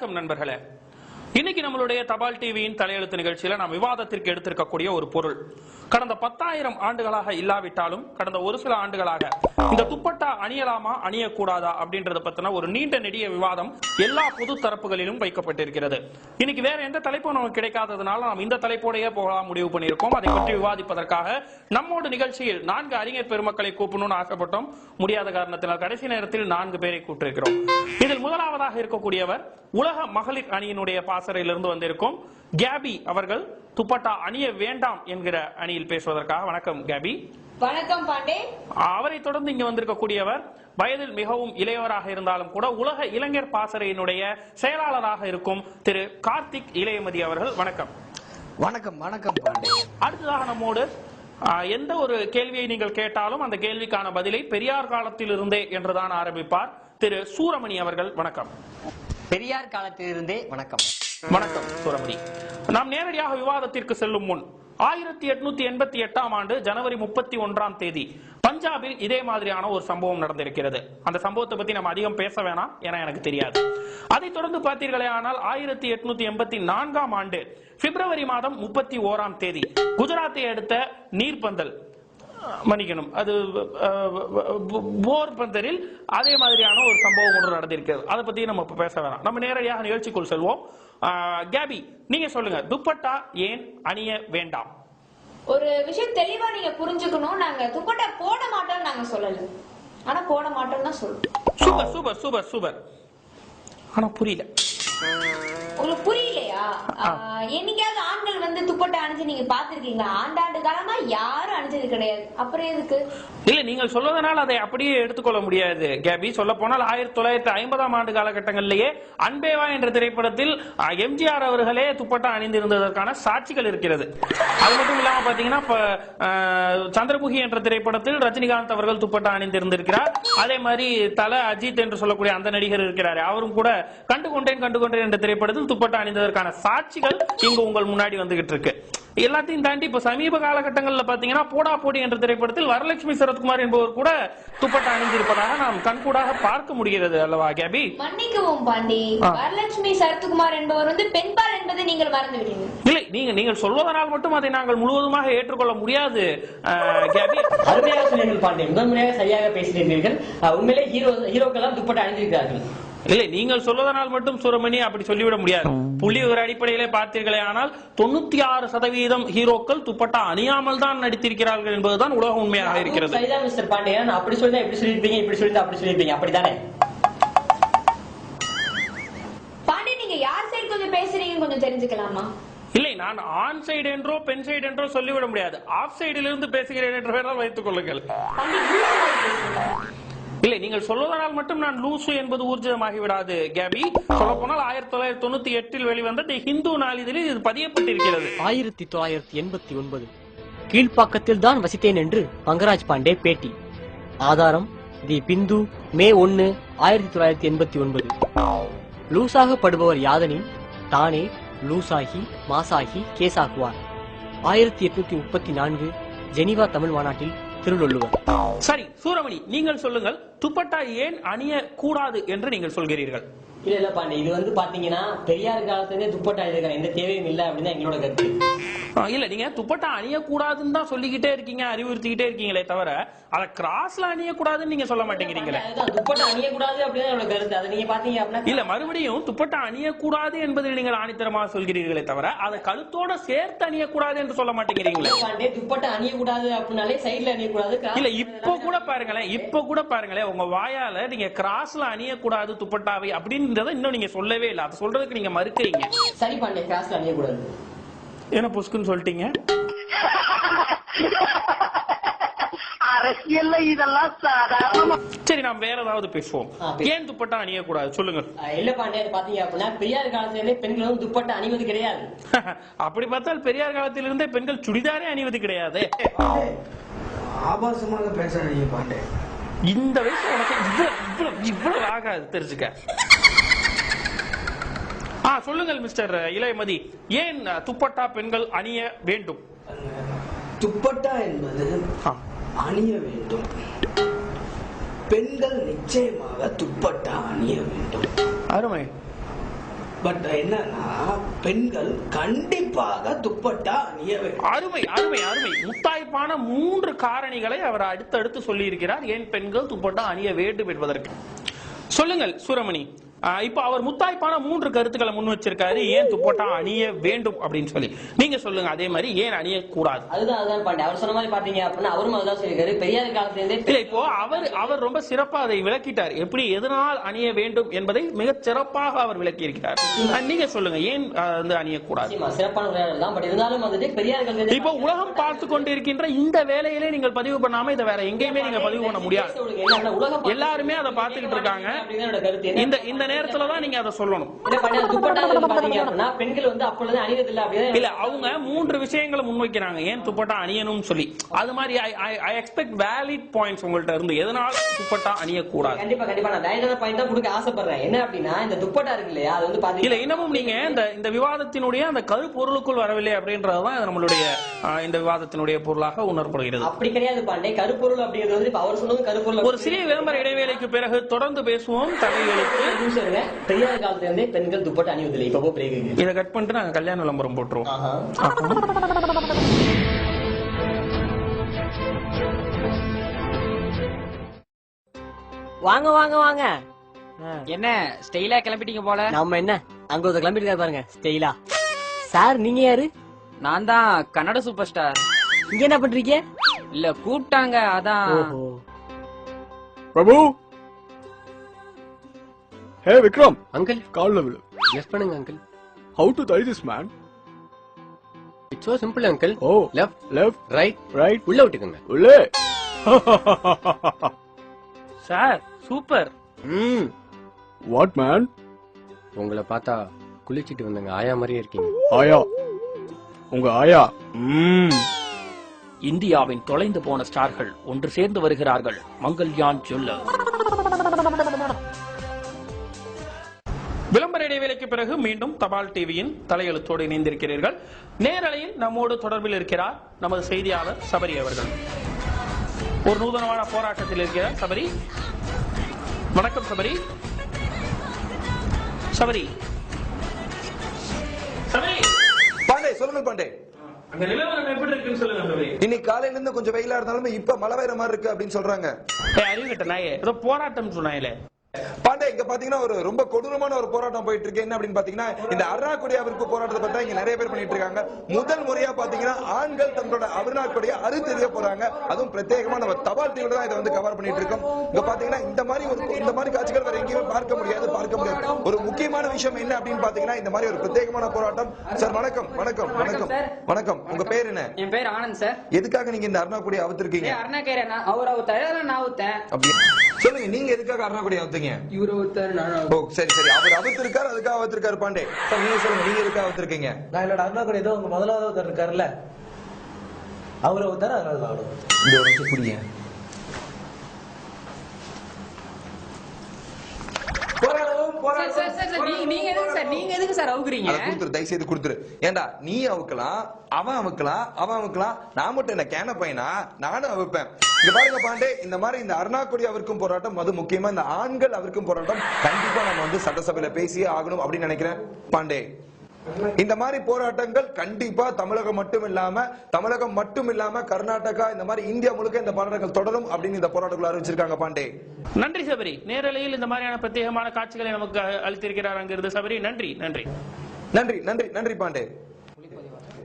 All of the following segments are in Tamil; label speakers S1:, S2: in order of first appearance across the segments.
S1: வணக்கம் நண்பர்களே. இன்னைக்கு நம்மளுடைய தபால் டிவியின் தலையெழுத்து நிகழ்ச்சியில நாம் விவாதத்திற்கு எடுத்திருக்கக்கூடிய ஒரு பொருள். கடந்த பத்தாயிரம் ஆண்டுகளாக இல்லாவிட்டாலும் கடந்த ஒரு சில ஆண்டுகளாக இந்த துப்பட்டா அணியலாமா அணியக்கூடாதா அப்படின்றத பத்தின ஒரு நீண்ட நெடிய விவாதம் எல்லா பொது தரப்புகளிலும் வைக்கப்பட்டிருக்கிறது. இன்னைக்கு வேற எந்த தலைப்பும் நமக்கு கிடைக்காததுனால நாம் இந்த தலைப்போடையே போகலாம் முடிவு பண்ணியிருக்கோம். அதை பற்றி விவாதிப்பதற்காக நம்மோடு நிகழ்ச்சியில் நான்கு அறிஞர் பெருமக்களை கூப்பணும்னு ஆசைப்பட்டோம். முடியாத காரணத்தினால் கடைசி நேரத்தில் நான்கு பேரை கூட்டிருக்கிறோம் இதில் முதலாவதாக இருக்கக்கூடியவர் உலக மகளிர் அணியினுடைய பாச பாசறையிலிருந்து வந்திருக்கும். கேபி அவர்கள் துப்பட்டா அணிய வேண்டாம் என்கிற அணியில் பேசுவதற்காக வணக்கம் கேபி.
S2: வணக்கம் பாண்டே.
S1: அவரை தொடர்ந்து இங்க வந்திருக்கக்கூடியவர் வயதில் மிகவும் இளையவராக இருந்தாலும் கூட உலக இளைஞர் பாசறையினுடைய செயலாளராக இருக்கும் திரு கார்த்திக் இளையமதி அவர்கள் வணக்கம்.
S3: வணக்கம் வணக்கம் பாண்டே.
S1: அடுத்ததாக நம்மோடு எந்த ஒரு கேள்வியை நீங்கள் கேட்டாலும் அந்த கேள்விக்கான பதிலை பெரியார் காலத்தில் இருந்தே என்றுதான் ஆரம்பிப்பார் திரு சூரமணி அவர்கள் வணக்கம்.
S3: பெரியார் காலத்திலிருந்தே வணக்கம்.
S1: வணக்கம் சூரமணி. நாம் நேரடியாக விவாதத்திற்கு செல்லும் முன் ஆயிரத்தி எட்நூத்தி எண்பத்தி எட்டாம் ஆண்டு ஜனவரி முப்பத்தி ஒன்றாம் தேதி பஞ்சாபில் இதே மாதிரியான ஒரு சம்பவம் நடந்திருக்கிறது. அந்த சம்பவத்தை பத்தி நம்ம அதிகம் பேச வேணாம் என எனக்கு தெரியாது. அதைத் தொடர்ந்து பார்த்தீர்களே ஆனால் ஆயிரத்தி எட்நூத்தி எண்பத்தி நான்காம் ஆண்டு பிப்ரவரி மாதம் முப்பத்தி ஓராம் தேதி குஜராத்தை அடுத்த நீர்பந்தல் மன்னிக்கணும். அது போர் பந்தரில் அதே மாதிரியான ஒரு சம்பவம் ஒன்று நடந்திருக்கிறது. அதை பத்தி நம்ம இப்ப பேச வேணாம். நம்ம நேரடியாக நிகழ்ச்சிக்குள் செல்வோம். கேபி நீங்க சொல்லுங்க. துப்பட்டா ஏன் அணிய வேண்டாம்?
S2: ஒரு விஷயம் தெளிவா நீங்க புரிஞ்சுக்கணும். நாங்க துப்பட்டா போட மாட்டோம்னு நாங்க சொல்லல. ஆனா போட மாட்டோம்னு தான் சொல்றோம்.
S1: Super super super super. ஆனா புரியல.
S2: உங்களுக்கு புரியலையா? என்னைக்காவது ஆண்கள் வந்து துப்பட்டா அணிஞ்சு நீங்க பாத்திருக்கீங்களா ஆண்டாண்டு காலமா யாரும் அணிஞ்சது கிடையாது. அப்புறம் எதுக்கு?
S1: இல்ல நீங்க சொல்வதனால் அதை அப்படியே எடுத்துக்கொள்ள முடியாது கேபி. சொல்ல போனால் ஆயிரத்தி தொள்ளாயிரத்தி ஐம்பதாம் ஆண்டு காலகட்டங்களிலேயே அன்பேவா என்ற திரைப்படத்தில் எம்ஜிஆர் அவர்களே துப்பட்டா அணிந்திருந்ததற்கான சாட்சிகள் இருக்கிறது. அது மட்டும் இல்லாம பாத்தீங்கன்னா சந்திரமுகி என்ற திரைப்படத்தில் ரஜினிகாந்த் அவர்கள் துப்பட்டா அணிந்திருந்திருக்கிறார். அதே மாதிரி தல அஜித் என்று சொல்லக்கூடிய அந்த நடிகர் இருக்கிறார். அவரும் கூட கண்டு கொண்டேன் கண்டு கொண்டேன் என்ற திரைப்படத்தில் துப்பட்டா அணிந்ததற்கான சாட்சிகள் இங்கு உங்கள் முன்னாடி வந்துகிட்டு இருக்கு. எல்லாத்தையும் தாண்டி இப்ப சமீப காலகட்டங்கள்ல பாத்தீங்கன்னா போடா போடி என்ற திரைப்படத்தில் வரலட்சுமி சரத்குமார் என்பவர் கூட துப்பட்டா அணிந்திருப்பதாக நாம் கண்கூடாக பார்க்க முடிகிறது அல்லவா கேபி?
S2: மன்னிக்கவும் பாண்டி. வரலட்சுமி சரத்குமார் என்பவர் வந்து பெண்பால் என்பதை நீங்கள் மறந்து
S1: இல்லை நீங்க நீங்கள் சொல்வதனால் மட்டும் அதை நாங்கள் முழுவதுமாக ஏற்றுக்கொள்ள முடியாது கேபி.
S4: அருமையாக சொன்னீர்கள் பாண்டே. முதல் முறையாக சரியாக அஹ் உண்மையிலே ஹீரோ ஹீரோக்கெல்லாம் துப்பட்டு அணிந்திருக்கிறார்கள்.
S1: இல்லை நீங்கள் சொல்வதனால் மட்டும் சுரமணி அப்படி சொல்லிவிட முடியாது. புள்ளி ஒரு அடிப்படையிலே பார்த்தீர்களே ஆனால் தொண்ணூத்தி ஆறு சதவீதம் ஹீரோக்கள் துப்பட்டா அணியாமல் தான் நடித்திருக்கிறார்கள் என்பதுதான் உலக உண்மையாக இருக்கிறது.
S4: மிஸ்டர் பாண்டே நான் அப்படி சொல்லிதான் இப்படி சொல்லியிருப்பீங்க? இப்படி சொல்லியிருந்தா அப்படி சொல்லியிருப்பீங்க? அப்படித்தானே?
S2: பாண்டி நீங்க யார் சைடு கொஞ்சம் பேசுறீங்கன்னு கொஞ்சம் தெரிஞ்சுக்கலாமா?
S1: இல்லை நான் ஆன் சைடு என்றோ பெண் சைடு என்றோ சொல்லிவிட முடியாது. ஆஃப் சைடில் இருந்து பேசுகிறேன் என்று வேணால் வைத்துக் கொள்ளுங்கள். இல்லை நீங்கள் சொல்வதனால் மட்டும் நான் லூசு என்பது ஊர்ஜிதமாகி விடாது கேபி சொல்ல போனால் ஆயிரத்தி தொள்ளாயிரத்தி தொண்ணூத்தி எட்டில் வெளிவந்த தி ஹிந்து நாளிதழில் இது பதியப்பட்டிருக்கிறது.
S5: ஆயிரத்தி தொள்ளாயிரத்தி எண்பத்தி ஒன்பது. கீழ்ப்பாக்கத்தில் தான் வசித்தேன் என்று பங்கராஜ் பாண்டே பேட்டி. ஆதாரம் தி பிந்து மே ஒன்னு ஆயிரத்தி தொள்ளாயிரத்தி எண்பத்தி ஒன்பது. லூசாக படுபவர் யாதனின் தானே லூசாகி மாசாகி கேசாக்குவார். ஆயிரத்தி எட்நூத்தி முப்பத்தி நான்கு ஜெனீவா தமிழ் மாநாட்டில் திருவள்ளுவர்.
S1: சரி சூரமணி நீங்கள் சொல்லுங்கள். துப்பட்டா ஏன் அணிய கூடாது என்று நீங்கள் சொல்கிறீர்கள்?
S4: இல்ல இல்ல பாண்டி இது வந்து பாத்தீங்கன்னா பெரியார் காலத்துல துப்பட்டு அணிந்திருக்காங்க எந்த தேவையும் இல்லை அப்படின்னு எங்களோட கருத்து.
S1: இல்ல நீங்க துப்பட்டா அணியக்கூடாதுன்னு தான் சொல்லிக்கிட்டே இருக்கீங்க அறிவுறுத்திக்கிட்டே இருக்கீங்களே தவிர அத கிராஸ்ல அணியக்கூடாதுன்னு நீங்க சொல்ல மாட்டேங்கிறீங்களே.
S4: துப்பட்டு அணியக்கூடாது அப்படின்னு கருத்து. அதை நீங்க பாத்தீங்க
S1: இல்ல மறுபடியும் துப்பட்டா அணியக்கூடாது என்பதில் நீங்கள் ஆணித்தரமாக சொல்கிறீர்களே தவிர அதை கழுத்தோட சேர்த்து அணியக்கூடாது என்று சொல்ல மாட்டேங்கிறீங்களே.
S4: துப்பட்டு அணியக்கூடாது அப்படின்னாலே சைடுல அணியக்கூடாது
S1: இல்ல இப்போ கூட பாருங்களேன் இப்போ கூட பாருங்களேன் உங்க வாயால நீங்க கிராஸ்ல அணியக்கூடாது துப்பட்டாவை அப்படின்றத இன்னும் நீங்க சொல்லவே இல்லை. அதை சொல்றதுக்கு நீங்க மறுக்கிறீங்க.
S4: சரி பாண்டே கிராஸ்ல அணியக்கூடாது.
S1: என்ன புஷ்குன்னு சொல்லிட்டீங்க?
S6: அரசியல்ல இதெல்லாம் சாதாரண
S1: சரி நாம் வேற ஏதாவது பேசுவோம்.
S4: பேசு.
S1: ஏன் துப்பட்டா அணியக்கூடாது? சொல்லுங்கள்.
S4: அஹ் இல்ல பாண்டே பாத்தீங்க அப்படின்னா பெரியார் காலத்துல பெண்கள் வந்து துப்பட்டு அணிவது கிடையாது.
S1: அப்படி பார்த்தால் பெரியார் காலத்திலிருந்தே பெண்கள் சுடிதாரே அணிவது கிடையாது.
S3: ஆபாசமாக பேசாதீங்க பாண்டே
S1: இந்த வயசு உனக்கு இவ்வளவு இவ்வளவு இவ்வளவு ஆகாது தெரிஞ்சுக்க. சொல்லுங்கள் மிஸ்டர் இளையமதி. ஏன் துப்பட்டா பெண்கள் அணிய வேண்டும்?
S7: துப்பட்டா என்பது. அணிய வேண்டும். பெண்கள் நிச்சயமாக துப்பட்டா அணிய வேண்டும்.
S1: அருமை.
S7: பட் என்னன்னா பெண்கள் கண்டிப்பாக துப்பட்டா அணிய வேண்டும்.
S1: அருமை அருமை அருமை. முத்தாய்ப்பான மூன்று காரணிகளை அவர் அடுத்தடுத்து சொல்லி இருக்கிறார் ஏன் பெண்கள் துப்பட்டா அணிய வேண்டும் என்பதற்கு? சொல்லுங்கள் சூரமணி. இப்ப அவர் முத்தாய்ப்பான மூன்று கருத்துக்களை முன் வச்சிருக்காரு. ஏன் துப்பட்டா அணிய வேண்டும் அப்படின்னு சொல்லி. நீங்க சொல்லுங்க அதே மாதிரி ஏன் அணிய கூடாது
S4: அதுதான் அதுதான் பாண்டி அவர் சொன்ன மாதிரி பாத்தீங்க அப்படின்னா அவரும் அதுதான் சொல்லியிருக்காரு. பெரியார் காலத்துல இருந்தே
S1: இல்ல இப்போ அவர் அவர் ரொம்ப சிறப்பா அதை விளக்கிட்டார். எப்படி எதனால் அணிய வேண்டும் என்பதை மிக சிறப்பாக அவர் விளக்கி இருக்கிறார் நீங்க சொல்லுங்க ஏன் வந்து அணியக்கூடாது?
S4: நிச்சயமா சிறப்பான உரையாடல் தான். பட் இருந்தாலும் வந்துட்டு பெரியார்
S1: இப்போ உலகம் பார்த்து கொண்டிருக்கின்ற இந்த வேலையிலே நீங்கள் பதிவு பண்ணாம இதை வேற எங்கேயுமே நீங்க பதிவு பண்ண முடியாது. எல்லாருமே அதை பார்த்துக்கிட்டு இருக்காங்க. இந்த இந்த நேரத்துல தான் நீங்க அதை சொல்லணும்.
S4: பாத்தீங்க பெண்கள் வந்து அப்பொழுது இல்ல
S1: இல்ல அவங்க மூன்று விஷயங்களை முன்வைக்கிறாங்க. ஏன் துப்பட்டா அணியணும்னு சொல்லி. அது மாதிரி ஐ எக்ஸ்பெக்ட் வேலிட் பாயிண்ட்ஸ் உங்கள்ட்ட இருந்து எதனால் துப்பட்டா அணியக்கூடாது?
S4: கண்டிப்பா கண்டிப்பா. நான் வேண்டான பாயிண்ட் தான் கொடுக்க ஆசைப்படுறேன். என்ன அப்படின்னா இந்த துப்பட்டா இருக்கு இல்லையா அது வந்து
S1: இல்ல
S4: பாத்தீங்கன்னா
S1: இன்னமும் நீங்க இந்த இந்த விவாதத்தினுடைய அந்த கருப்பொருளுக்குள் வரவில்லை அப்படின்றதுதான் நம்மளுடைய இந்த விவாதத்தினுடைய பொருளாக உணரப்படுகிறது.
S4: அப்படி கிடையாது பாண்டே. கருப்பொருள் அப்படிங்கிறது அவர் சொன்னது கருப்பொருள்
S1: ஒரு சிறிய விளம்பர இடைவேளைக்கு பிறகு தொடர்ந்து பேசுவோம் தலைகளுக்கு
S4: ஒரு இருங்க. பெரியார் காலத்துல இருந்தே பெண்கள் துப்பட்டா அணிவதில்லை. இப்ப போ பிரேக்கு
S1: இதை கட் பண்ணிட்டு நாங்க கல்யாண விளம்பரம் போட்டுருவோம்.
S5: வாங்க வாங்க வாங்க.
S8: என்ன ஸ்டைலா கிளம்பிட்டீங்க போல?
S5: நம்ம என்ன? அங்க ஒருத்தர் கிளம்பிட்டு பாருங்க ஸ்டைலா. சார் நீங்க யாரு?
S8: நான் தான் கன்னட சூப்பர் ஸ்டார்.
S5: இங்க என்ன பண்றீங்க?
S8: இல்ல கூப்பிட்டாங்க அதான்.
S9: பிரபு ஹே விக்ரம்.
S5: அங்கிள்.
S9: கால்ல விழு.
S5: லெஃப்ட் பண்ணுங்க uncle.
S9: How to tie this man
S5: it's so simple uncle
S9: oh
S5: left
S9: left
S5: right
S9: right
S5: உள்ள விட்டுக்கோங்க
S9: உள்ளே.
S1: சார் சூப்பர்
S5: ம்
S9: வாட் மேன்
S5: உங்களை பார்த்தா குளிச்சிட்டு வந்தங்க ஆயா மாதிரியே இருக்கீங்க.
S9: ஆயா. உங்க ஆயா. ம்
S1: இந்தியாவின் தொலைந்து போன ஸ்டார்கள் ஒன்று சேர்ந்து வருகிறார்கள். மங்கள்யான் சொல்ல பிறகு மீண்டும் தபால் டிவியின் தலையெழுத்தோடு இணைந்திருக்கிறீர்கள். நேரலையில் நம்மோடு தொடர்பில் இருக்கிறார் நமது செய்தியாளர் சபரி அவர்கள். ஒரு நூதனமான போராட்டத்தில் இருக்கிறார் சபரி. வணக்கம் சபரி. சபரி.
S10: பாண்டே சொல்லுங்க பாண்டே. இன்னைக்கு காலையில இருந்து கொஞ்சம் வெயிலா இருந்தாலும் இப்ப மழை பெய்யற மாதிரி இருக்கு அப்படின்னு சொல்றாங்க.
S1: ஏய், அறிவு கட்ட நாயே ஏதோ போராட்டம் சொன்னாயிலே.
S10: பாண்டே இங்க பாத்தீங்கன்னா ஒரு ரொம்ப கொடூரமான ஒரு போராட்டம் போயிட்டு இருக்கு என்ன அப்படின்னு பாத்தீங்கன்னா இந்த அருணாக்குடியாவிற்கு போராட்டத்தை பத்தி இங்க நிறைய பேர் பண்ணிட்டு இருக்காங்க முதல் முறையா பாத்தீங்கன்னா ஆண்கள் தங்களோட அருணாக்குடிய அறுத்தெறிய போறாங்க. அதுவும் பிரத்யேகமா நம்ம தபால் டிவில தான் இதை வந்து கவர் பண்ணிட்டு இருக்கோம் இங்க பாத்தீங்கன்னா இந்த மாதிரி ஒரு இந்த மாதிரி காட்சிகள் வேற எங்கேயுமே பார்க்க முடியாது பார்க்க முடியாது. ஒரு முக்கியமான விஷயம் என்ன அப்படின்னு பாத்தீங்கன்னா இந்த மாதிரி ஒரு பிரத்யேகமான போராட்டம். சார் வணக்கம் வணக்கம் வணக்கம். வணக்கம். உங்க பேர் என்ன?
S8: என் பேர் ஆனந்த் சார்.
S10: எதுக்காக நீங்க இந்த அருணாக்குடியை அவுத்திருக்கீங்க?
S8: அருணாக்கேர அவர் அவர் நான் ஊத்தேன்
S10: அப்படி சொல்லுங்க நீங்க எதுக்காக அருணாக்குடி அவுத்தீங்க
S8: இவர் ஒருத்தர் நான்
S10: ஓ சரி சரி. அவர் அவுத்திருக்காரு அதுக்காக அவுத்திருக்காரு பாண்டே. சார். நீங்க சொல்லுங்க நீங்க எதுக்காக அவுத்திருக்கீங்க
S7: நான் என்னோட அண்ணா கூட ஏதோ உங்க முதலாவது ஒருத்தர் இருக்காருல்ல. அவரை ஒருத்தர் அதனால.
S10: இந்த ஒரு நிமிஷம் புரியுங்க போராடுவோம், போராடுவோம்,
S8: சார் சார் சார் நீங்க எதுக்கு சார்? நீங்க எதுக்கு சார் அவுக்குறீங்க?
S10: அதை கொடுத்துரு தயவு செய்து கொடுத்துரு. ஏண்டா நீ அவுக்கலாம் அவன் அவுக்கலாம் அவன் அவுக்கலாம். நான் மட்டும் என்ன கேன பையனா? நானும் அவுப்பேன். இங்க பாருங்க பாண்டே இந்த மாதிரி இந்த அருணாக்குடி அவருக்கும் போராட்டம் அது முக்கியமா இந்த ஆண்கள் அவருக்கும் போராட்டம் கண்டிப்பா நம்ம வந்து சட்டசபையில பேசியே ஆகணும் அப்படின்னு நினைக்கிறேன். பாண்டே இந்த மாதிரி போராட்டங்கள் கண்டிப்பா தமிழகம் மட்டும் இல்லாம தமிழகம் மட்டும் இல்லாம கர்நாடகா இந்த மாதிரி இந்தியா முழுக்க இந்த போராட்டங்கள் தொடரும் அப்படின்னு இந்த போராட்டங்கள் அறிவிச்சிருக்காங்க பாண்டே.
S1: நன்றி சபரி. நேரலையில் இந்த மாதிரியான பிரத்யேகமான காட்சிகளை நமக்கு அளித்திருக்கிறார் அங்கிருந்து சபரி. நன்றி நன்றி.
S10: நன்றி நன்றி நன்றி பாண்டே.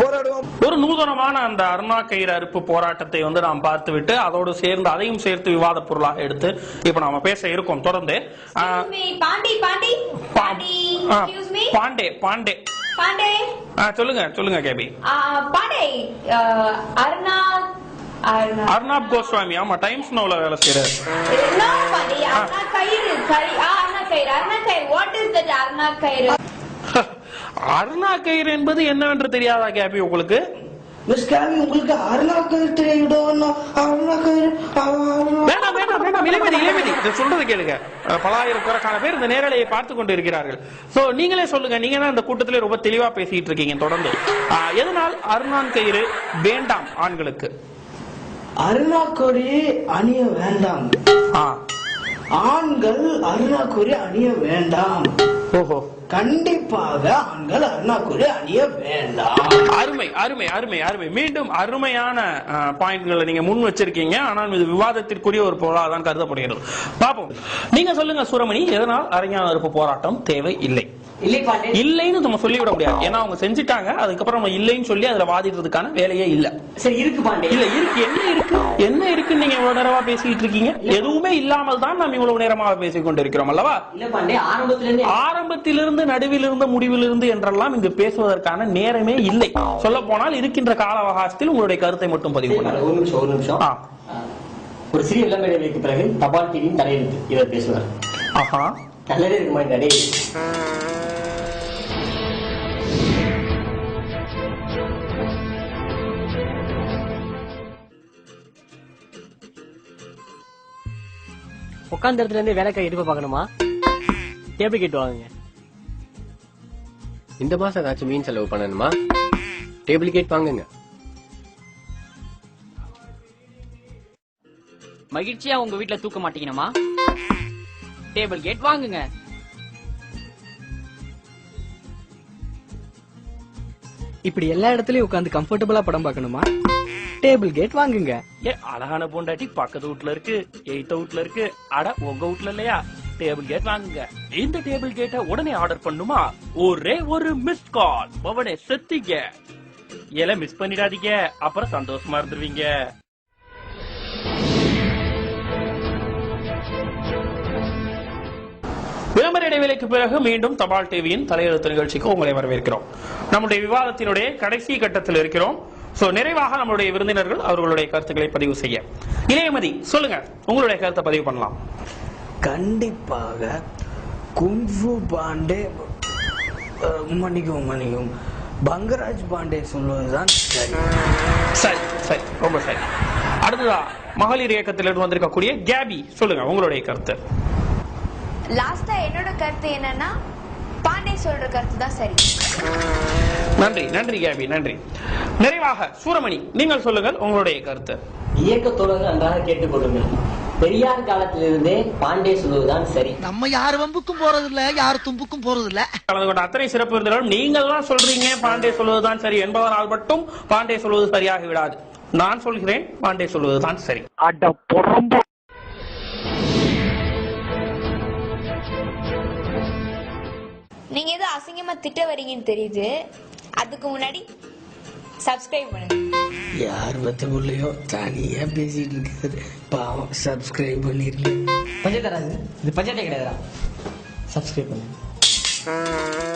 S10: போராடுவோம்.
S1: ஒரு நூதனமான அந்த அருணா கயிறு அறுப்பு போராட்டத்தை வந்து நாம் பார்த்துவிட்டு அதோடு சேர்ந்து அதையும் சேர்த்து விவாத பொருளாக எடுத்து இப்ப நாம பேச இருக்கோம். தொடர்ந்து
S2: பாண்டி பாண்டி. பாண்டி.
S1: சொல்லுங்க சொல்லுங்க கேபி.
S2: பாண்டே அருணா அருணா.
S1: அர்னாப் கோஸ்வாமி ஆமா டைம்ஸ் நோல வேலை செய்யறாரு
S2: அருணா கயிறு
S1: என்பது என்னவென்று தெரியாதா கேபி உங்களுக்கு?
S7: மிஸ் கேவி உங்களுக்கு அருணா கயிறு தெரியுதோ அருணா கயிறு அருணா-
S1: வேண்டாம் வேண்டாம் வேண்டாம் இளைமதி இளைமதி இதை சொல்றது கேளுங்க. பலாயிரக்கணக்கான பேர் இந்த நேரலையை பார்த்து கொண்டு இருக்கிறார்கள். சோ நீங்களே சொல்லுங்க. நீங்க தான் இந்த கூட்டத்திலே ரொம்ப தெளிவா பேசிட்டு இருக்கீங்க தொடர்ந்து. எதனால் அருணான் கயிறு வேண்டாம் ஆண்களுக்கு?
S7: அருணா கொடி அணிய வேண்டாம். ஆண்கள் அருணா கொடி அணிய வேண்டாம்.
S1: ஓஹோ.
S7: கண்டிப்பாக ஆண்கள் அருணாக்குடி அணிய வேண்டாம்.
S1: அருமை அருமை அருமை அருமை. மீண்டும் அருமையான பாயிண்ட்களை நீங்க முன் வச்சிருக்கீங்க. ஆனால் இது விவாதத்திற்குரிய ஒரு பொருளாக தான் கருதப்படுகிறது. பாப்போம் நீங்க சொல்லுங்க சூரமணி. எதனால் அறிஞர் போராட்டம் தேவை இல்லை இல்லைன்னு நம்ம சொல்லிவிட முடியாது. ஏன்னா அவங்க செஞ்சுட்டாங்க அதுக்கப்புறம் நம்ம இல்லைன்னு சொல்லி அதுல வாதிடுறதுக்கான வேலையே இல்ல.
S4: சரி இருக்கு பாண்டே
S1: இல்ல இருக்கு. என்ன இருக்கு? என்ன இருக்குன்னு நீங்க இவ்வளவு நேரமா பேசிட்டு இருக்கீங்க? எதுவுமே இல்லாமல் தான் நாம் இவ்வளவு நேரமாக பேசிக் கொண்டிருக்கிறோம் அல்லவா?
S4: இல்ல பாண்டே ஆரம்பத்துல இருந்து
S1: ஆரம்பத்திலிருந்து நடுவிலிருந்து முடிவிலிருந்து என்றெல்லாம் இங்கு பேசுவதற்கான நேரமே இல்லை. சொல்ல போனால் இருக்கின்ற கால அவகாசத்தில் உங்களுடைய கருத்தை மட்டும் பதிவு பண்ணுங்க
S4: ஒரு நிமிஷம் ஒரு நிமிஷம். சிறிய இளம் இடைவெளிக்கு பிறகு தபால் டிவியின் தலையெழுத்து இவர் பேசுவார்.
S1: ஆஹா.
S4: நல்லதே இருக்கு மாதிரி டேய்
S5: உட்கார்ந்த இடத்துல இருந்து வேலைக்காய் எடுப்ப பார்க்கணுமா? டேபிள் கேட்டு வாங்குங்க.
S11: இந்த மாசம் ஏதாச்சும் மீன் செலவு பண்ணணுமா? டேபிள் கேட் வாங்குங்க.
S8: மகிழ்ச்சியா உங்க வீட்ல தூக்க மாட்டீங்கணுமா? டேபிள் கேட் வாங்குங்க.
S3: இப்படி எல்லா இடத்துலயும் உட்காந்து கம்ஃபர்டபுளா படம் பார்க்கணுமா? டேபிள் கேட் வாங்குங்க.
S1: ஏ அழகான பொண்டாட்டி பக்கத்து வீட்ல இருக்கு எயிட் அவுட்ல இருக்கு. அட உங்க வீட்ல இல்லையா? டேபிள் கேட் வாங்குங்க. இந்த டேபிள் கேட்ட உடனே ஆர்டர் பண்ணுமா? ஒரே ஒரு மிஸ் கால் பவனே செத்திங்க ஏல மிஸ் பண்ணிடாதீங்க. அப்புறம் சந்தோஷமா இருந்துருவீங்க. விளம்பர இடைவேளைக்கு பிறகு மீண்டும் தபால் டிவியின் தலையெழுத்து நிகழ்ச்சிக்கு உங்களை வரவேற்கிறோம். நம்முடைய விவாதத்தினுடைய கடைசி கட்டத்தில் இருக்கிறோம். சோ நிறைவாக நம்மளுடைய விருந்தினர்கள் அவர்களுடைய கருத்துக்களை பதிவு செய்ய. இளையமதி சொல்லுங்க. உங்களுடைய கருத்தை பதிவு பண்ணலாம்.
S7: கண்டிப்பாக குங்ஃபு பாண்டே அஹ், மன்னிக்கவும் மன்னிக்கவும். பங்கராஜ் பாண்டே சொல்வதுதான் சரி.
S1: சரி சரி ரொம்ப சரி. அடுத்ததா மகளிர் இயக்கத்திலிருந்து வந்திருக்கக்கூடிய கேபி சொல்லுங்க உங்களுடைய கருத்து.
S2: லாஸ்டா என்னோட கருத்து என்னன்னா பாண்டே சொல்ற கருத்து தான் சரி.
S1: நன்றி நன்றி கேபி நன்றி. நிறைவாக சூரமணி நீங்கள் சொல்லுங்கள் உங்களுடைய கருத்து.
S4: இயக்க தோழர்கள் நன்றாக கேட்டுக்கொள்ளுங்கள். பெரியார் காலத்திலிருந்தே பாண்டே சொல்வதுதான் சரி.
S7: நம்ம யார் வம்புக்கும் போறது இல்ல யார் தும்புக்கும் போறது இல்ல
S1: கலந்து கொண்ட அத்தனை சிறப்பு விருந்தினரும் நீங்கள் தான் சொல்றீங்க பாண்டே சொல்வதுதான் சரி என்பதனால் மட்டும் பாண்டே சொல்வது சரியாகி விடாது. நான் சொல்கிறேன் பாண்டே சொல்வதுதான் சரி.
S2: நீங்க ஏதோ அசிங்கமா திட்ட வரீங்கன்னு தெரியுது. அதுக்கு முன்னாடி சப்ஸ்கிரைப் பண்ணுங்க.
S7: யார் பத்தக்குள்ளயோ தனியா பேசிட்டு இருக்காரு. பாவம் சப்ஸ்கிரைப் பண்ணிருக்கேன்.
S4: பஞ்சத்தராது இது? பஞ்சத்தே கிடையாதுடா சப்ஸ்கிரைப் பண்ணுங்க.